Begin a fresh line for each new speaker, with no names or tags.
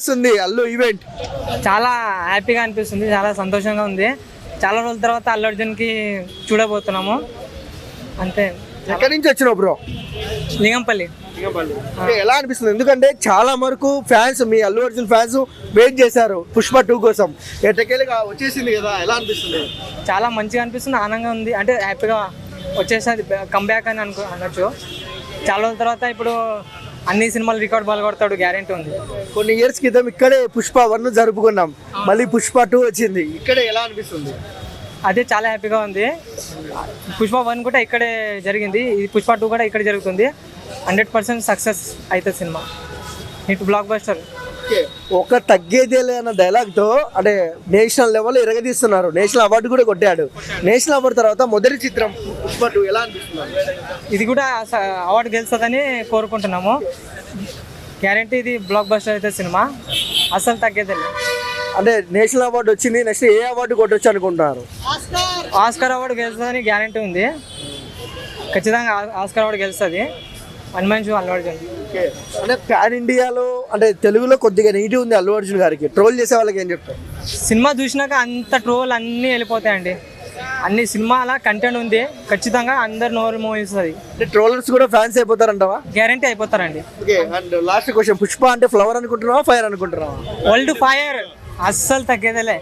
అనిపిస్తుంది అల్లు ఈవెంట్
చాలా హ్యాపీగా అనిపిస్తుంది చాలా సంతోషంగా ఉంది. చాలా రోజుల తర్వాత అల్లు అర్జున్కి చూడబోతున్నాము. అంతే.
ఎక్కడి నుంచి వచ్చినావు బ్రో
లింగంపల్లి.
అంటే ఎలా అనిపిస్తుంది? ఎందుకంటే చాలా వరకు ఫ్యాన్స్ మీ అల్లు అర్జున్ ఫ్యాన్స్ వెయిట్ చేశారు పుష్ప టూ కోసం. ఎట్టకేళ్ళగా వచ్చేసింది కదా ఎలా అనిపిస్తుంది?
చాలా మంచిగా అనిపిస్తుంది ఆనందంగా ఉంది. అంటే హ్యాపీగా వచ్చేసరి కంబ్యాక్ అని అనుకో అనొచ్చు. చాలా రోజుల తర్వాత ఇప్పుడు అన్ని సినిమాలు రికార్డ్ బాల్ కొడతాడు గ్యారెంటీ ఉంది.
కొన్ని ఇయర్స్ క్రితం ఇక్కడే పుష్ప వన్ జరుపుకున్నాం. మళ్ళీ పుష్ప టూ వచ్చింది. ఇక్కడే ఎలా అనిపిస్తుంది?
అదే చాలా హ్యాపీగా ఉంది. పుష్ప వన్ కూడా ఇక్కడే జరిగింది. ఈ పుష్ప టూ కూడా ఇక్కడ జరుగుతుంది. హండ్రెడ్ పర్సెంట్ సక్సెస్ అవుతుంది సినిమా. Hit blockbuster.
ఒక తగ్గేదేలే అన్న డైలాగ్తో అంటే నేషనల్ లెవెల్ ఎరగదీస్తున్నారు నేషనల్ అవార్డు కూడా కొట్టాడు. నేషనల్ అవార్డు తర్వాత మొదటి చిత్రం ఎలా అనిపిస్తుంది?
ఇది కూడా అవార్డు గెలుస్తుందని కోరుకుంటున్నాము. గ్యారంటీ ఇది బ్లాక్ బస్టర్ అయితే సినిమా. అసలు తగ్గేది
అంటే నేషనల్ అవార్డు వచ్చింది నెక్స్ట్ ఏ అవార్డు కొట్టొచ్చు అనుకుంటున్నారు?
ఆస్కర్. అవార్డు గెలుస్తుందని గ్యారంటీ ఉంది. ఖచ్చితంగా ఆస్కర్ అవార్డు గెలుస్తుంది. వన్ మంచి అర్జున్.
ఓకే. అంటే ప్యాన్ ఇండియాలో అంటే తెలుగులో కొద్దిగా నెగిటివ్ ఉంది అల్లు అర్జున్ గారికి. ట్రోల్ చేసే వాళ్ళకి ఏం చెప్తారు?
సినిమా చూసినాక అంత ట్రోల్ అన్నీ వెళ్ళిపోతాయండి. అన్ని సినిమాల కంటెంట్ ఉంది. ఖచ్చితంగా అందరు నోరు మోగిస్తుంది
అంటే ట్రోలర్స్ కూడా ఫ్యాన్స్ అయిపోతారంటావా?
Guarantee అయిపోతారండి.
Okay and last question Pushpa అంటే ఫ్లవర్ అనుకుంటున్నావా ఫైర్ అనుకుంటున్నావా?
వరల్డ్ ఫైర్ అస్సలు తగ్గేదేలే.